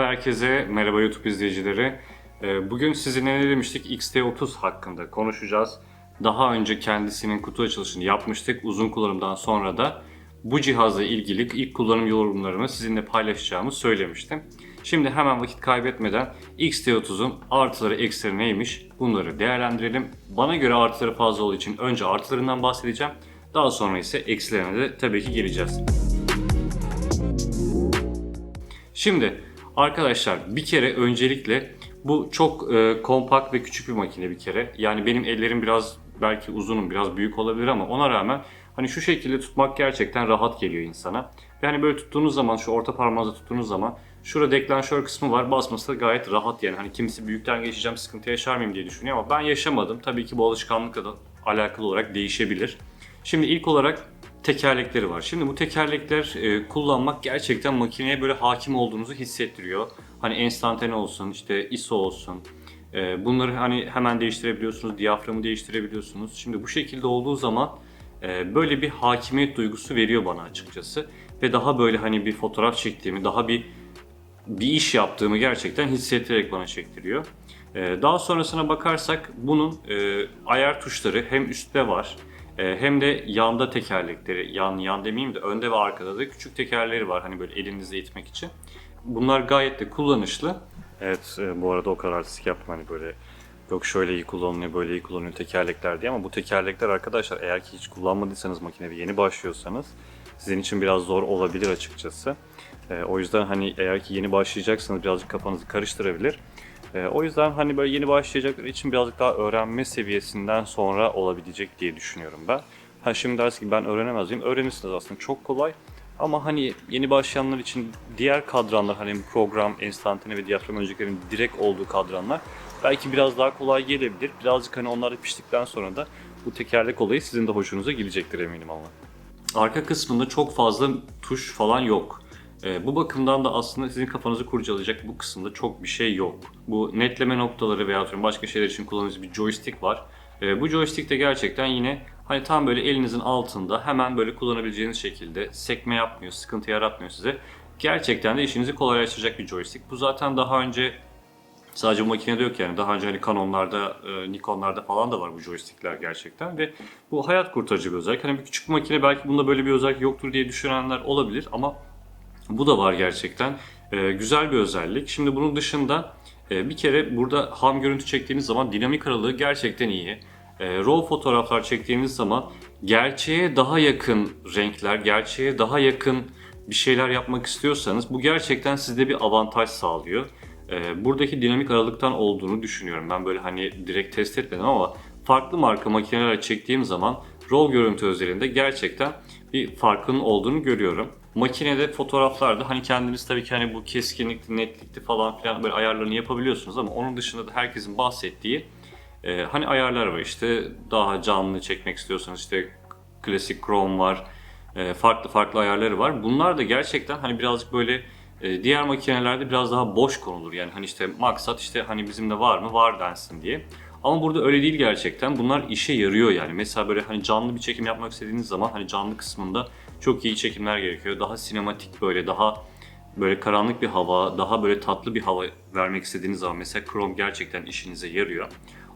Merhaba herkese, merhaba YouTube izleyicileri. Ee, Bugün sizinle ne demiştik? XT30 hakkında konuşacağız. Daha önce kendisinin kutu açılışını yapmıştık. Uzun kullanımdan sonra da bu cihazla ilgili ilk kullanım yorumlarımı sizinle paylaşacağımı söylemiştim. Şimdi hemen vakit kaybetmeden XT30'un artıları eksileri neymiş bunları değerlendirelim. Bana göre artıları fazla olduğu için önce artılarından bahsedeceğim. Daha sonra ise eksilerine de tabii ki geleceğiz. Şimdi arkadaşlar bir kere öncelikle bu çok e, kompakt ve küçük bir makine bir kere. Yani benim ellerim biraz belki uzunum biraz büyük olabilir ama ona rağmen hani şu şekilde tutmak gerçekten rahat geliyor insana. Yani böyle tuttuğunuz zaman şu orta parmağınızla tuttuğunuz zaman şurada deklanşör kısmı var basması da gayet rahat yani. Hani kimisi büyükten geçeceğim sıkıntı yaşar mıyım diye düşünüyor ama ben yaşamadım. Tabii ki bu alışkanlıkla da alakalı olarak değişebilir. Şimdi ilk olarak tekerlekleri var. Şimdi bu tekerlekler e, kullanmak gerçekten makineye böyle hakim olduğunuzu hissettiriyor. Hani enstantane olsun, işte ISO olsun. E, bunları hani hemen değiştirebiliyorsunuz, diyaframı değiştirebiliyorsunuz. Şimdi bu şekilde olduğu zaman e, böyle bir hakimiyet duygusu veriyor bana açıkçası. Ve daha böyle hani bir fotoğraf çektiğimi, daha bir bir iş yaptığımı gerçekten hissettirerek bana çektiriyor. Ee, Daha sonrasına bakarsak bunun e, ayar tuşları hem üstte var e, hem de yanda tekerlekleri, yan yan demeyeyim de önde ve arkada da küçük tekerleri var hani böyle elinizle itmek için. Bunlar gayet de kullanışlı. Evet e, bu arada o artistik yaptım hani böyle yok şöyle iyi kullanılıyor böyle iyi kullanılıyor tekerlekler diye ama bu tekerlekler arkadaşlar eğer ki hiç kullanmadıysanız makinede yeni başlıyorsanız sizin için biraz zor olabilir açıkçası. E, o yüzden hani eğer ki yeni başlayacaksanız birazcık kafanızı karıştırabilir. E, o yüzden hani böyle yeni başlayacaklar için birazcık daha öğrenme seviyesinden sonra olabilecek diye düşünüyorum ben. Ha şimdi dersin ki ben öğrenemez miyim? Öğrenirsiniz aslında çok kolay. Ama hani yeni başlayanlar için diğer kadranlar hani program, enstantane ve diyafram önceliklerin direkt olduğu kadranlar belki biraz daha kolay gelebilir. Birazcık hani onlar da piştikten sonra da bu tekerlek olayı sizin de hoşunuza gidecektir eminim ama. Arka kısmında çok fazla tuş falan yok. Ee, bu bakımdan da aslında sizin kafanızı kurcalayacak bu kısımda çok bir şey yok. Bu netleme noktaları veya başka şeyler için kullandığınız bir joystick var. Ee, bu joystick de gerçekten yine hani tam böyle elinizin altında hemen böyle kullanabileceğiniz şekilde sekme yapmıyor, sıkıntı yaratmıyor size. Gerçekten de işinizi kolaylaştıracak bir joystick. Bu zaten daha önce Sadece bu makinede yok yani. Daha önce hani Canon'larda, e, Nikon'larda falan da var bu joystickler gerçekten ve bu hayat kurtarıcı bir özellik. Hani bir küçük bir makine belki bunda böyle bir özellik yoktur diye düşünenler olabilir ama bu da var gerçekten. E, güzel bir özellik. Şimdi bunun dışında e, bir kere burada ham görüntü çektiğiniz zaman dinamik aralığı gerçekten iyi. E, RAW fotoğraflar çektiğiniz zaman gerçeğe daha yakın renkler, gerçeğe daha yakın bir şeyler yapmak istiyorsanız bu gerçekten sizde bir avantaj sağlıyor. Ee, buradaki dinamik aralıktan olduğunu düşünüyorum. Ben böyle hani direkt test etmedim ama farklı marka makinelerle çektiğim zaman RAW görüntü özelinde gerçekten bir farkının olduğunu görüyorum. Makinede fotoğraflarda hani kendiniz tabii ki hani bu keskinlikti, netlikti falan filan böyle ayarlarını yapabiliyorsunuz ama onun dışında da herkesin bahsettiği e, hani ayarlar var işte daha canlı çekmek istiyorsanız işte klasik chrome var, e, farklı farklı ayarları var. Bunlar da gerçekten hani birazcık böyle e, diğer makinelerde biraz daha boş konulur. Yani hani işte maksat işte hani bizim de var mı? Var densin diye. Ama burada öyle değil gerçekten. Bunlar işe yarıyor yani. Mesela böyle hani canlı bir çekim yapmak istediğiniz zaman hani canlı kısmında çok iyi çekimler gerekiyor. Daha sinematik böyle daha böyle karanlık bir hava, daha böyle tatlı bir hava vermek istediğiniz zaman mesela Chrome gerçekten işinize yarıyor.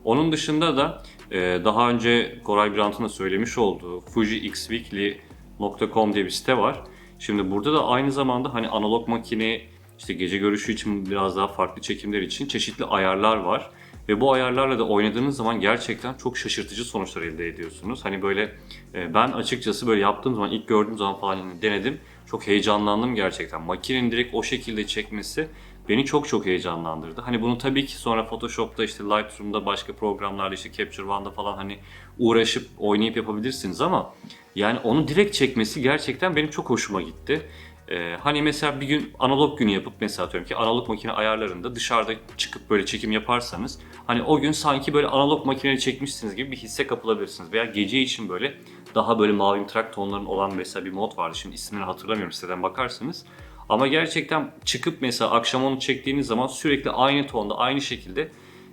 Onun dışında da e, daha önce Koray Brandt'ın da söylemiş olduğu FujiXweekly.com diye bir site var. Şimdi burada da aynı zamanda hani analog makine işte gece görüşü için biraz daha farklı çekimler için çeşitli ayarlar var. Ve bu ayarlarla da oynadığınız zaman gerçekten çok şaşırtıcı sonuçlar elde ediyorsunuz. Hani böyle e, ben açıkçası böyle yaptığım zaman ilk gördüğüm zaman falan hani denedim. Çok heyecanlandım gerçekten. Makinenin direkt o şekilde çekmesi beni çok çok heyecanlandırdı. Hani bunu tabii ki sonra Photoshop'ta işte Lightroom'da başka programlarda işte Capture One'da falan hani uğraşıp oynayıp yapabilirsiniz ama yani onu direkt çekmesi gerçekten benim çok hoşuma gitti. Ee, hani mesela bir gün analog günü yapıp mesela atıyorum ki analog makine ayarlarında dışarıda çıkıp böyle çekim yaparsanız hani o gün sanki böyle analog makineyle çekmişsiniz gibi bir hisse kapılabilirsiniz. Veya gece için böyle daha böyle mavi trak tonların olan mesela bir mod vardı. Şimdi ismini hatırlamıyorum siteden bakarsanız. Ama gerçekten çıkıp mesela akşam onu çektiğiniz zaman sürekli aynı tonda aynı şekilde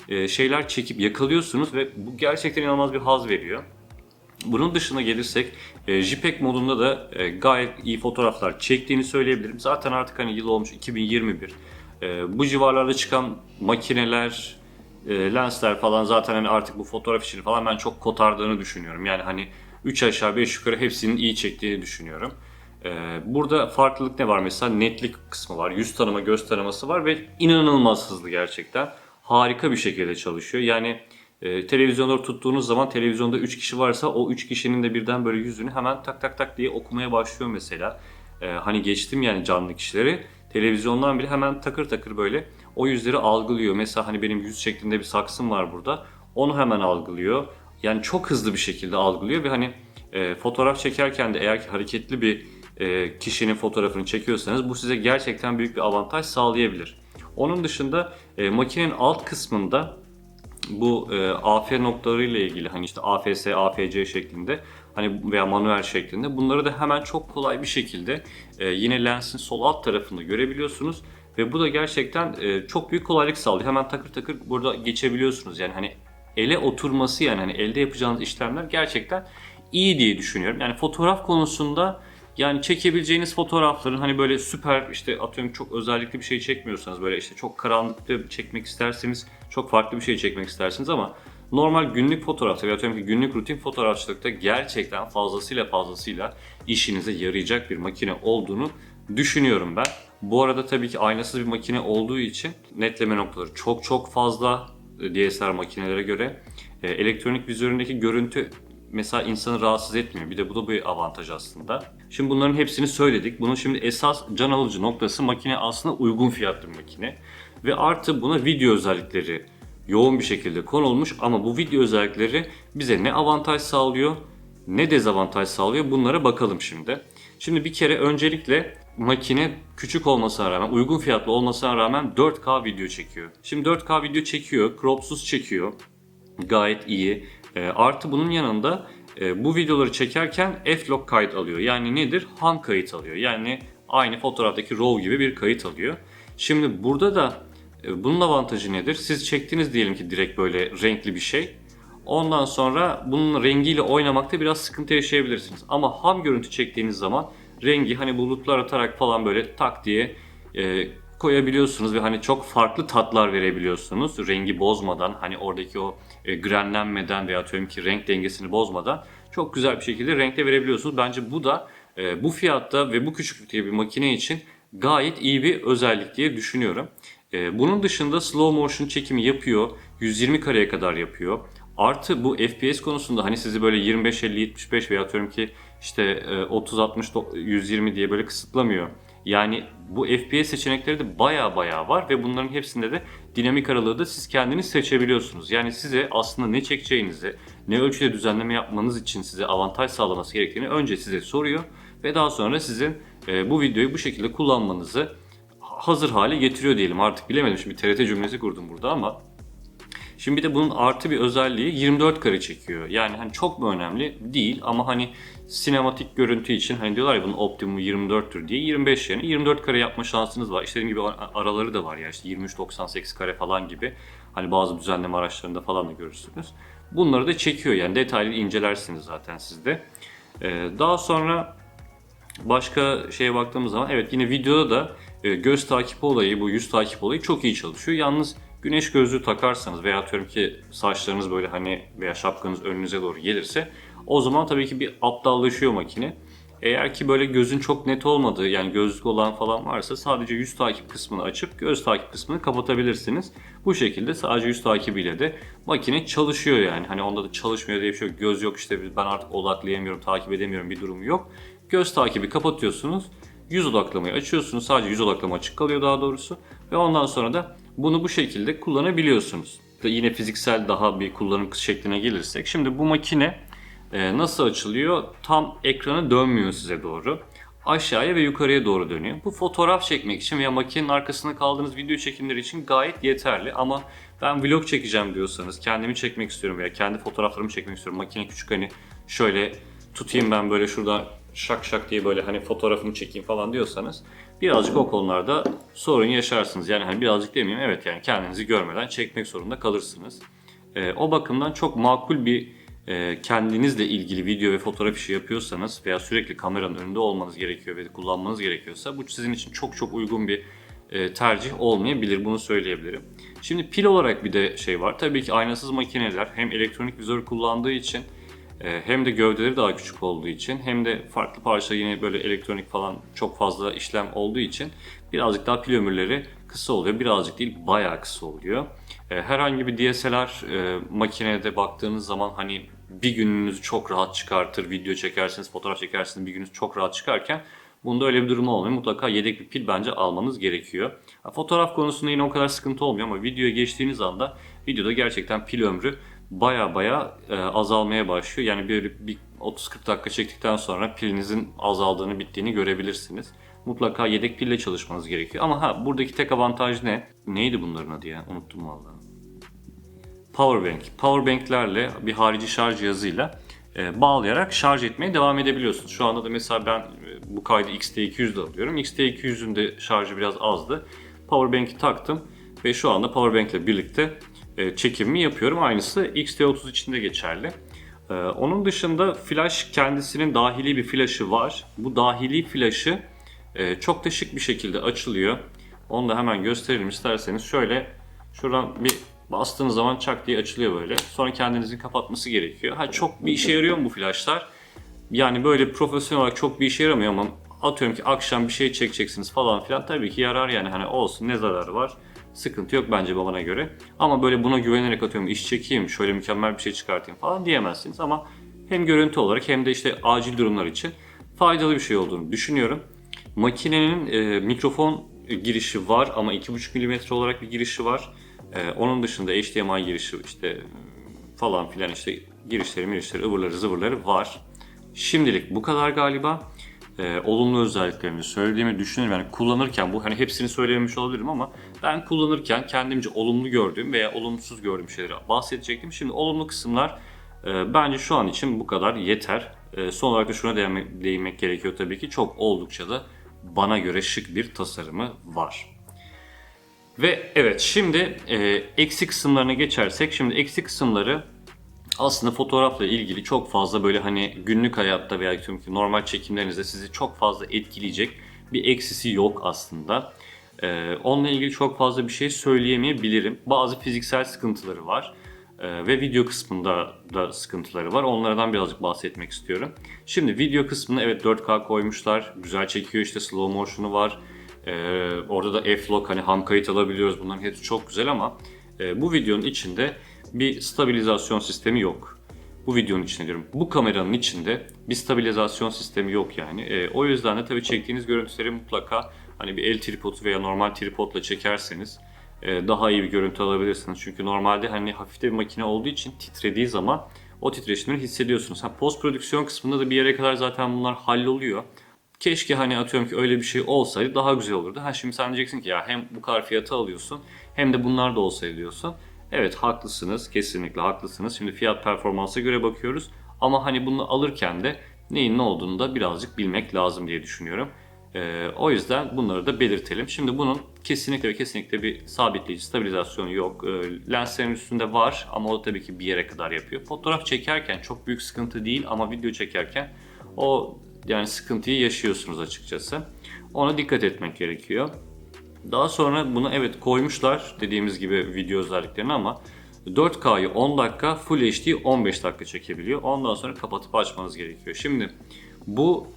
e, şeyler çekip yakalıyorsunuz ve bu gerçekten inanılmaz bir haz veriyor. Bunun dışına gelirsek e, JPEG modunda da e, gayet iyi fotoğraflar çektiğini söyleyebilirim. Zaten artık hani yıl olmuş 2021. e, bu civarlarda çıkan makineler, e, lensler falan zaten hani artık bu fotoğraf işini falan ben çok kotardığını düşünüyorum. Yani hani 3 aşağı 5 yukarı hepsinin iyi çektiğini düşünüyorum. E, burada farklılık ne var? Mesela netlik kısmı var, yüz tanıma, göz tanıması var ve inanılmaz hızlı gerçekten. Harika bir şekilde çalışıyor. Yani e, televizyonları tuttuğunuz zaman televizyonda 3 kişi varsa o 3 kişinin de birden böyle yüzünü hemen tak tak tak diye okumaya başlıyor mesela. E, hani geçtim yani canlı kişileri. Televizyondan bile hemen takır takır böyle o yüzleri algılıyor. Mesela hani benim yüz şeklinde bir saksım var burada. Onu hemen algılıyor. Yani çok hızlı bir şekilde algılıyor ve hani e, fotoğraf çekerken de eğer ki hareketli bir e, kişinin fotoğrafını çekiyorsanız bu size gerçekten büyük bir avantaj sağlayabilir. Onun dışında e, makinenin alt kısmında bu e, AF noktaları ile ilgili hani işte AFS, AFC şeklinde hani veya manuel şeklinde bunları da hemen çok kolay bir şekilde e, yine lensin sol alt tarafında görebiliyorsunuz ve bu da gerçekten e, çok büyük kolaylık sağlıyor. Hemen takır takır burada geçebiliyorsunuz. Yani hani ele oturması yani hani elde yapacağınız işlemler gerçekten iyi diye düşünüyorum. Yani fotoğraf konusunda yani çekebileceğiniz fotoğrafların hani böyle süper işte atıyorum çok özellikli bir şey çekmiyorsanız böyle işte çok karanlıkta çekmek isterseniz çok farklı bir şey çekmek istersiniz ama normal günlük fotoğrafta veya atıyorum ki günlük rutin fotoğrafçılıkta gerçekten fazlasıyla fazlasıyla işinize yarayacak bir makine olduğunu düşünüyorum ben. Bu arada tabii ki aynasız bir makine olduğu için netleme noktaları çok çok fazla e, DSLR makinelere göre. E, Elektronik vizöründeki görüntü mesela insanı rahatsız etmiyor. Bir de bu da bir avantaj aslında. Şimdi bunların hepsini söyledik. Bunun şimdi esas can alıcı noktası makine aslında uygun fiyatlı bir makine. Ve artı buna video özellikleri yoğun bir şekilde konulmuş ama bu video özellikleri bize ne avantaj sağlıyor ne dezavantaj sağlıyor bunlara bakalım şimdi. Şimdi bir kere öncelikle makine küçük olmasına rağmen, uygun fiyatlı olmasına rağmen 4K video çekiyor. Şimdi 4K video çekiyor, cropsuz çekiyor. Gayet iyi. E, artı bunun yanında e, bu videoları çekerken F-Log kayıt alıyor. Yani nedir? Han kayıt alıyor. Yani aynı fotoğraftaki RAW gibi bir kayıt alıyor. Şimdi burada da e, bunun avantajı nedir? Siz çektiniz diyelim ki direkt böyle renkli bir şey. Ondan sonra bunun rengiyle oynamakta biraz sıkıntı yaşayabilirsiniz. Ama ham görüntü çektiğiniz zaman rengi hani bulutlar atarak falan böyle tak diye e, koyabiliyorsunuz ve hani çok farklı tatlar verebiliyorsunuz. Rengi bozmadan hani oradaki o e, grenlenmeden veya atıyorum ki renk dengesini bozmadan çok güzel bir şekilde renkte verebiliyorsunuz. Bence bu da e, bu fiyatta ve bu küçüklükte bir makine için gayet iyi bir özellik diye düşünüyorum. E, bunun dışında slow motion çekimi yapıyor. 120 kareye kadar yapıyor. Artı bu FPS konusunda hani sizi böyle 25 50 75 veya atıyorum ki işte e, 30 60 120 diye böyle kısıtlamıyor. Yani bu FPS seçenekleri de baya baya var ve bunların hepsinde de dinamik aralığı da siz kendiniz seçebiliyorsunuz. Yani size aslında ne çekeceğinizi, ne ölçüde düzenleme yapmanız için size avantaj sağlaması gerektiğini önce size soruyor ve daha sonra sizin e, bu videoyu bu şekilde kullanmanızı hazır hale getiriyor diyelim. Artık bilemedim şimdi TRT cümlesi kurdum burada ama Şimdi bir de bunun artı bir özelliği 24 kare çekiyor. Yani hani çok mu önemli? Değil ama hani sinematik görüntü için hani diyorlar ya bunun optimumu 24'tür diye 25 yerine 24 kare yapma şansınız var. İşte dediğim gibi araları da var ya işte 23-98 kare falan gibi. Hani bazı düzenleme araçlarında falan da görürsünüz. Bunları da çekiyor yani detaylı incelersiniz zaten sizde. Ee, daha sonra başka şeye baktığımız zaman evet yine videoda da e, göz takip olayı bu yüz takip olayı çok iyi çalışıyor. Yalnız Güneş gözlüğü takarsanız veya atıyorum ki saçlarınız böyle hani veya şapkanız önünüze doğru gelirse o zaman tabii ki bir aptallaşıyor makine. Eğer ki böyle gözün çok net olmadığı yani gözlük olan falan varsa sadece yüz takip kısmını açıp göz takip kısmını kapatabilirsiniz. Bu şekilde sadece yüz takibiyle de makine çalışıyor yani. Hani onda da çalışmıyor diye bir şey yok. Göz yok işte ben artık odaklayamıyorum, takip edemiyorum bir durum yok. Göz takibi kapatıyorsunuz. Yüz odaklamayı açıyorsunuz. Sadece yüz odaklama açık kalıyor daha doğrusu. Ve ondan sonra da bunu bu şekilde kullanabiliyorsunuz. Yine fiziksel daha bir kullanım şekline gelirsek. Şimdi bu makine e, nasıl açılıyor? Tam ekranı dönmüyor size doğru. Aşağıya ve yukarıya doğru dönüyor. Bu fotoğraf çekmek için veya makinenin arkasında kaldığınız video çekimleri için gayet yeterli. Ama ben vlog çekeceğim diyorsanız, kendimi çekmek istiyorum veya kendi fotoğraflarımı çekmek istiyorum. Makine küçük hani şöyle tutayım ben böyle şurada şak şak diye böyle hani fotoğrafımı çekeyim falan diyorsanız birazcık o konularda sorun yaşarsınız. Yani hani birazcık demeyeyim evet yani kendinizi görmeden çekmek zorunda kalırsınız. E, o bakımdan çok makul bir e, kendinizle ilgili video ve fotoğraf işi yapıyorsanız veya sürekli kameranın önünde olmanız gerekiyor ve kullanmanız gerekiyorsa bu sizin için çok çok uygun bir e, tercih olmayabilir. Bunu söyleyebilirim. Şimdi pil olarak bir de şey var. Tabii ki aynasız makineler hem elektronik vizör kullandığı için hem de gövdeleri daha küçük olduğu için hem de farklı parça yine böyle elektronik falan çok fazla işlem olduğu için birazcık daha pil ömürleri kısa oluyor. Birazcık değil bayağı kısa oluyor. E, Herhangi bir DSLR e, makinede baktığınız zaman hani bir gününüzü çok rahat çıkartır. Video çekersiniz, fotoğraf çekersiniz bir gününüz çok rahat çıkarken bunda öyle bir durum olmuyor. Mutlaka yedek bir pil bence almanız gerekiyor. Fotoğraf konusunda yine o kadar sıkıntı olmuyor ama videoya geçtiğiniz anda videoda gerçekten pil ömrü baya baya e, azalmaya başlıyor. Yani bir, bir 30-40 dakika çektikten sonra pilinizin azaldığını, bittiğini görebilirsiniz. Mutlaka yedek pille çalışmanız gerekiyor. Ama ha buradaki tek avantaj ne? Neydi bunların adı ya? Unuttum vallahi. Powerbank. Powerbank'lerle bir harici şarj cihazıyla e, bağlayarak şarj etmeye devam edebiliyorsunuz. Şu anda da mesela ben e, bu kaydı XT200'de alıyorum. XT200'ün de şarjı biraz azdı. Powerbank'i taktım ve şu anda Powerbank ile birlikte çekimimi yapıyorum. Aynısı XT30 için de geçerli. E, onun dışında flash kendisinin dahili bir flash'ı var. Bu dahili flash'ı e, çok da şık bir şekilde açılıyor. Onu da hemen gösterelim isterseniz. Şöyle şuradan bir bastığınız zaman çak diye açılıyor böyle. Sonra kendinizin kapatması gerekiyor. Ha çok bir işe yarıyor mu bu flashlar? Yani böyle profesyonel olarak çok bir işe yaramıyor ama atıyorum ki akşam bir şey çekeceksiniz falan filan tabii ki yarar yani hani olsun ne zararı var. Sıkıntı yok bence babana göre. Ama böyle buna güvenerek atıyorum iş çekeyim şöyle mükemmel bir şey çıkartayım falan diyemezsiniz ama hem görüntü olarak hem de işte acil durumlar için faydalı bir şey olduğunu düşünüyorum. Makinenin e, mikrofon girişi var ama 2.5 mm olarak bir girişi var. E, onun dışında HDMI girişi işte falan filan işte girişleri mirişleri ıvırları zıvırları var. Şimdilik bu kadar galiba. E, olumlu özelliklerini söylediğimi düşünüyorum. Yani kullanırken bu hani hepsini söylememiş olabilirim ama ben kullanırken kendimce olumlu gördüğüm veya olumsuz gördüğüm şeyleri bahsedecektim. Şimdi olumlu kısımlar e, bence şu an için bu kadar yeter. E, son olarak da şuna değinmek, değinmek gerekiyor tabii ki. Çok oldukça da bana göre şık bir tasarımı var. Ve evet şimdi e, eksi kısımlarına geçersek şimdi eksi kısımları aslında fotoğrafla ilgili çok fazla böyle hani günlük hayatta veya normal çekimlerinizde sizi çok fazla etkileyecek bir eksisi yok aslında. Ee, onunla ilgili çok fazla bir şey söyleyemeyebilirim. Bazı fiziksel sıkıntıları var. Ee, ve video kısmında da sıkıntıları var. Onlardan birazcık bahsetmek istiyorum. Şimdi video kısmına evet 4K koymuşlar. Güzel çekiyor işte slow motion'u var. Ee, orada da F-Log hani ham kayıt alabiliyoruz. Bunların hepsi çok güzel ama e, bu videonun içinde bir stabilizasyon sistemi yok. Bu videonun içinde diyorum. Bu kameranın içinde bir stabilizasyon sistemi yok yani. E, o yüzden de tabii çektiğiniz görüntüleri mutlaka hani bir el tripodu veya normal tripodla çekerseniz e, daha iyi bir görüntü alabilirsiniz. Çünkü normalde hani hafif bir makine olduğu için titrediği zaman o titreşimleri hissediyorsunuz. Ha, post prodüksiyon kısmında da bir yere kadar zaten bunlar halloluyor. Keşke hani atıyorum ki öyle bir şey olsaydı daha güzel olurdu. Ha şimdi sen diyeceksin ki ya hem bu kadar fiyatı alıyorsun hem de bunlar da olsaydı diyorsun. Evet haklısınız. Kesinlikle haklısınız. Şimdi fiyat performansa göre bakıyoruz. Ama hani bunu alırken de neyin ne olduğunu da birazcık bilmek lazım diye düşünüyorum. Ee, o yüzden bunları da belirtelim. Şimdi bunun kesinlikle ve kesinlikle bir sabitleyici stabilizasyonu yok. Ee, lenslerin üstünde var ama o tabii ki bir yere kadar yapıyor. Fotoğraf çekerken çok büyük sıkıntı değil ama video çekerken o yani sıkıntıyı yaşıyorsunuz açıkçası. Ona dikkat etmek gerekiyor. Daha sonra bunu evet koymuşlar dediğimiz gibi video özelliklerini ama 4K'yı 10 dakika, Full HD 15 dakika çekebiliyor. Ondan sonra kapatıp açmanız gerekiyor. Şimdi bu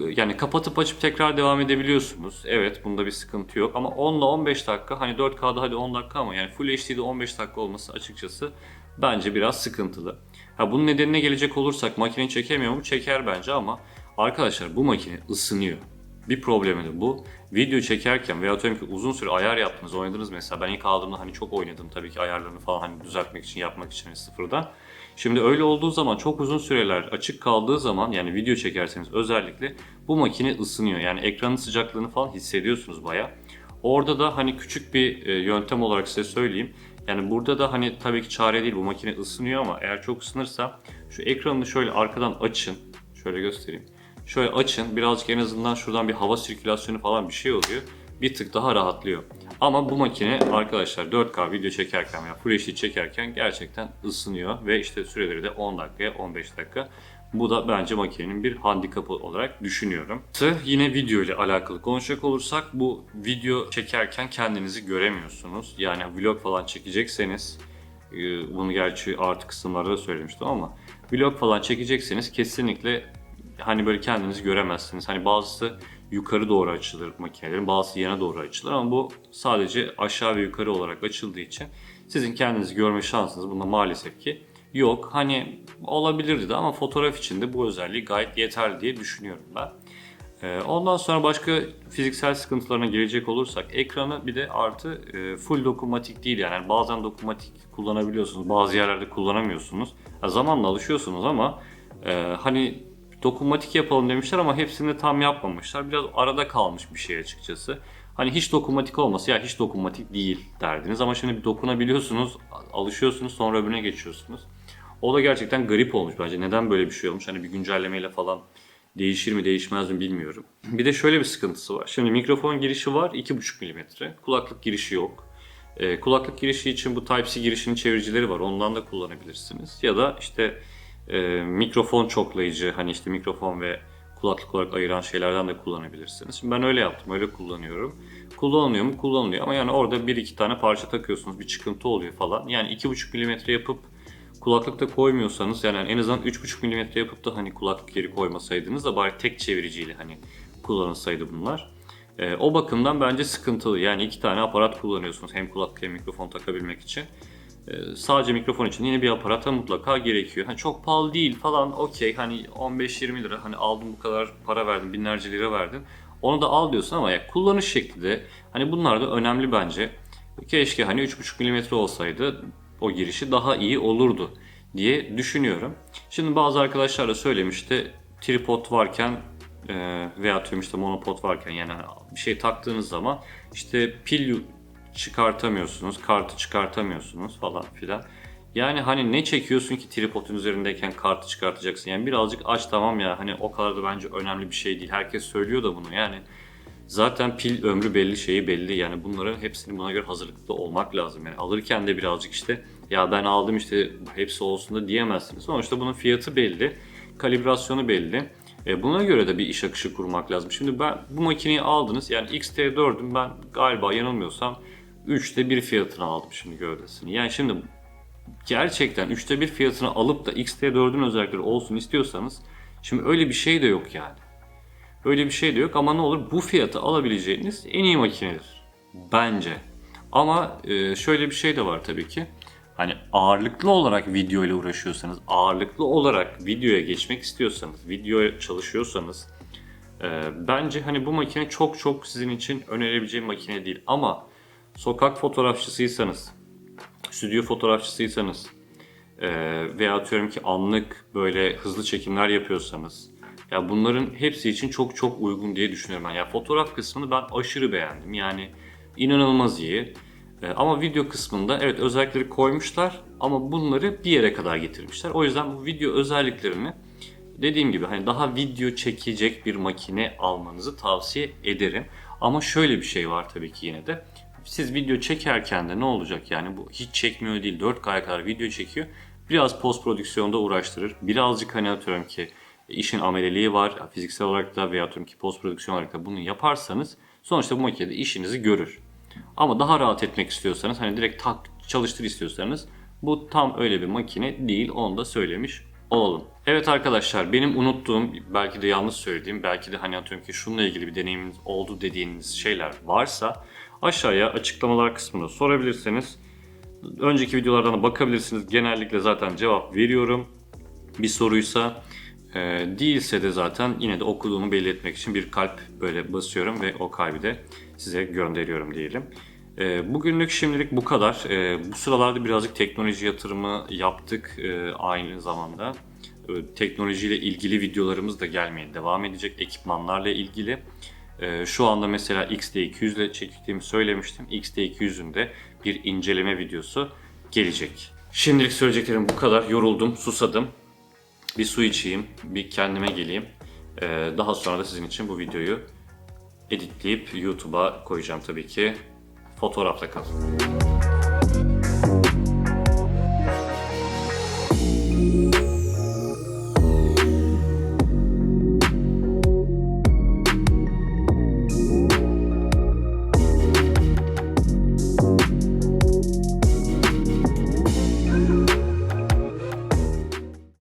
yani kapatıp açıp tekrar devam edebiliyorsunuz. Evet bunda bir sıkıntı yok ama 10 ile 15 dakika hani 4K'da hadi 10 dakika ama yani Full HD'de 15 dakika olması açıkçası bence biraz sıkıntılı. Ha bunun nedenine gelecek olursak makineyi çekemiyor mu? Çeker bence ama arkadaşlar bu makine ısınıyor. Bir problemi de bu. Video çekerken veya atıyorum ki uzun süre ayar yaptınız, oynadınız mesela. Ben ilk aldığımda hani çok oynadım tabii ki ayarlarını falan hani düzeltmek için, yapmak için hani sıfırdan. Şimdi öyle olduğu zaman çok uzun süreler açık kaldığı zaman yani video çekerseniz özellikle bu makine ısınıyor. Yani ekranın sıcaklığını falan hissediyorsunuz baya. Orada da hani küçük bir e, yöntem olarak size söyleyeyim. Yani burada da hani tabii ki çare değil bu makine ısınıyor ama eğer çok ısınırsa şu ekranını şöyle arkadan açın. Şöyle göstereyim. Şöyle açın birazcık en azından şuradan bir hava sirkülasyonu falan bir şey oluyor. Bir tık daha rahatlıyor. Ama bu makine arkadaşlar 4K video çekerken veya Full HD çekerken gerçekten ısınıyor ve işte süreleri de 10 dakikaya 15 dakika. Bu da bence makinenin bir handikapı olarak düşünüyorum. Yine video ile alakalı konuşacak olursak bu video çekerken kendinizi göremiyorsunuz. Yani vlog falan çekecekseniz e, bunu gerçi artı kısımlarda da söylemiştim ama vlog falan çekecekseniz kesinlikle hani böyle kendinizi göremezsiniz. Hani bazısı yukarı doğru açılır makinelerin, bazısı yana doğru açılır ama bu sadece aşağı ve yukarı olarak açıldığı için sizin kendinizi görme şansınız bunda maalesef ki yok. Hani olabilirdi de ama fotoğraf için de bu özelliği gayet yeterli diye düşünüyorum ben. Ee, Ondan sonra başka fiziksel sıkıntılarına gelecek olursak ekranı bir de artı e, full dokunmatik değil yani bazen dokunmatik kullanabiliyorsunuz bazı yerlerde kullanamıyorsunuz. Zamanla alışıyorsunuz ama e, hani dokunmatik yapalım demişler ama hepsini tam yapmamışlar. Biraz arada kalmış bir şey açıkçası. Hani hiç dokunmatik olması ya hiç dokunmatik değil derdiniz ama şimdi bir dokunabiliyorsunuz, alışıyorsunuz sonra öbürüne geçiyorsunuz. O da gerçekten garip olmuş bence. Neden böyle bir şey olmuş? Hani bir güncellemeyle falan değişir mi değişmez mi bilmiyorum. Bir de şöyle bir sıkıntısı var. Şimdi mikrofon girişi var 2,5 mm. Kulaklık girişi yok. Ee, kulaklık girişi için bu Type-C girişinin çeviricileri var. Ondan da kullanabilirsiniz. Ya da işte e, mikrofon çoklayıcı hani işte mikrofon ve kulaklık olarak ayıran şeylerden de kullanabilirsiniz. Şimdi ben öyle yaptım. Öyle kullanıyorum. Kullanılıyor mu? Kullanılıyor. Ama yani orada bir iki tane parça takıyorsunuz. Bir çıkıntı oluyor falan. Yani 2,5 mm yapıp kulaklıkta koymuyorsanız yani en azından 3,5 mm yapıp da hani kulaklık yeri koymasaydınız da bari tek çeviriciyle hani kullanılsaydı bunlar. Ee, o bakımdan bence sıkıntılı. Yani iki tane aparat kullanıyorsunuz hem kulaklık hem mikrofon takabilmek için. Ee, sadece mikrofon için yine bir aparata mutlaka gerekiyor. Hani çok pahalı değil falan okey hani 15-20 lira hani aldım bu kadar para verdim binlerce lira verdin. Onu da al diyorsun ama ya kullanış şekli de hani bunlar da önemli bence. Keşke hani 3,5 mm olsaydı o girişi daha iyi olurdu diye düşünüyorum. Şimdi bazı arkadaşlar da söylemişti tripod varken e, veya tüm işte monopod varken yani bir şey taktığınız zaman işte pil çıkartamıyorsunuz, kartı çıkartamıyorsunuz falan filan. Yani hani ne çekiyorsun ki tripodun üzerindeyken kartı çıkartacaksın? Yani birazcık aç tamam ya hani o kadar da bence önemli bir şey değil. Herkes söylüyor da bunu yani. Zaten pil ömrü belli şeyi belli yani bunların hepsini buna göre hazırlıklı olmak lazım. Yani alırken de birazcık işte ya ben aldım işte hepsi olsun da diyemezsiniz. Sonuçta bunun fiyatı belli, kalibrasyonu belli. E buna göre de bir iş akışı kurmak lazım. Şimdi ben bu makineyi aldınız yani XT4'üm ben galiba yanılmıyorsam 3'te 1 fiyatına aldım şimdi gövdesini. Yani şimdi gerçekten 3'te 1 fiyatını alıp da XT4'ün özellikleri olsun istiyorsanız şimdi öyle bir şey de yok yani. Öyle bir şey de yok ama ne olur bu fiyatı alabileceğiniz en iyi makinedir. Bence. Ama e, şöyle bir şey de var tabii ki. Hani ağırlıklı olarak video ile uğraşıyorsanız, ağırlıklı olarak videoya geçmek istiyorsanız, videoya çalışıyorsanız e, bence hani bu makine çok çok sizin için önerebileceğim makine değil. Ama sokak fotoğrafçısıysanız, stüdyo fotoğrafçısıysanız e, veya atıyorum ki anlık böyle hızlı çekimler yapıyorsanız ya bunların hepsi için çok çok uygun diye düşünüyorum ben. Ya fotoğraf kısmını ben aşırı beğendim. Yani inanılmaz iyi. Ee, ama video kısmında evet özellikleri koymuşlar ama bunları bir yere kadar getirmişler. O yüzden bu video özelliklerini dediğim gibi hani daha video çekecek bir makine almanızı tavsiye ederim. Ama şöyle bir şey var tabii ki yine de. Siz video çekerken de ne olacak yani bu hiç çekmiyor değil 4K'ya kadar video çekiyor. Biraz post prodüksiyonda uğraştırır. Birazcık hani atıyorum ki işin ameliliği var. Fiziksel olarak da veya atıyorum ki post prodüksiyon olarak da bunu yaparsanız sonuçta bu makinede işinizi görür. Ama daha rahat etmek istiyorsanız hani direkt tak çalıştır istiyorsanız bu tam öyle bir makine değil onu da söylemiş olalım. Evet arkadaşlar benim unuttuğum belki de yanlış söylediğim belki de hani atıyorum ki şununla ilgili bir deneyiminiz oldu dediğiniz şeyler varsa aşağıya açıklamalar kısmında sorabilirsiniz. Önceki videolardan da bakabilirsiniz. Genellikle zaten cevap veriyorum. Bir soruysa e, değilse de zaten yine de okuduğumu belli etmek için bir kalp böyle basıyorum ve o kalbi de size gönderiyorum diyelim. E, bugünlük şimdilik bu kadar. E, bu sıralarda birazcık teknoloji yatırımı yaptık e, aynı zamanda. E, teknolojiyle ilgili videolarımız da gelmeye devam edecek. Ekipmanlarla ilgili. E, şu anda mesela XT200 ile çektiğimi söylemiştim. XT200'ün de bir inceleme videosu gelecek. Şimdilik söyleyeceklerim bu kadar. Yoruldum, susadım. Bir su içeyim, bir kendime geleyim. Ee, daha sonra da sizin için bu videoyu editleyip YouTube'a koyacağım tabii ki. Fotoğrafla kalın.